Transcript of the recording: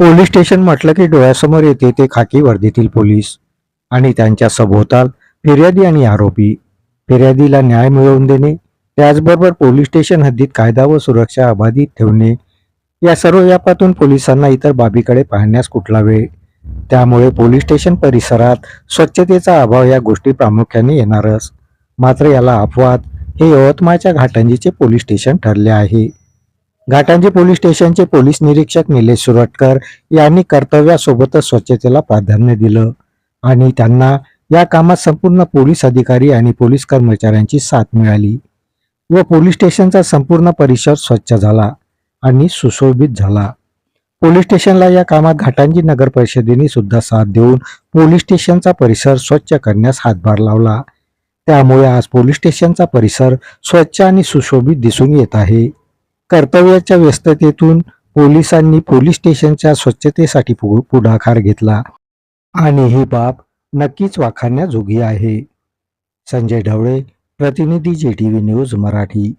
Police station म्हटलं की डोळ्यासमोर येते ते खाकी वर्दीतील पोलीस आणि त्यांच्या सभोवताल फिर्यादी आणि आरोपी. फिर्यादीला न्याय मिळवून देणे त्याचबरोबर पोलीस स्टेशन हद्दीत कायदा व सुरक्षा अबाधित ठेवणे या सर्व व्यापातून पोलिसांना इतर बाबीकडे पाहण्यास कुठला वेळ? त्यामुळे पोलीस स्टेशन परिसरात स्वच्छतेचा अभाव या गोष्टी प्रामुख्याने येणारच. मात्र याला अपवाद हे यवतमाळच्या घाटंजीचे पोलीस स्टेशन ठरले आहे. घाटांजी पोलीस स्टेशनचे पोलीस निरीक्षक निलेश सुरटकर यांनी कर्तव्यासोबतच स्वच्छतेला प्राधान्य दिलं आणि त्यांना या कामात संपूर्ण पोलीस अधिकारी आणि पोलीस कर्मचाऱ्यांची साथ मिळाली व पोलीस स्टेशनचा संपूर्ण परिसर स्वच्छ झाला आणि सुशोभित झाला. पोलीस स्टेशनला या कामात घाटांजी नगर परिषदेने सुद्धा साथ देऊन पोलीस स्टेशनचा परिसर स्वच्छ करण्यास हातभार लावला. त्यामुळे आज पोलीस स्टेशनचा परिसर स्वच्छ आणि सुशोभित दिसून येत आहे. कर्तव्याच्या व्यस्ततेतून पोलिसांनी पोलीस स्टेशनच्या स्वच्छतेसाठी पु- पुढाकार घेतला. आणि ही बाब नक्कीच वाखाणण्याजोगी आहे. संजय ढवळे प्रतिनिधी जे टी व्ही न्यूज मराठी.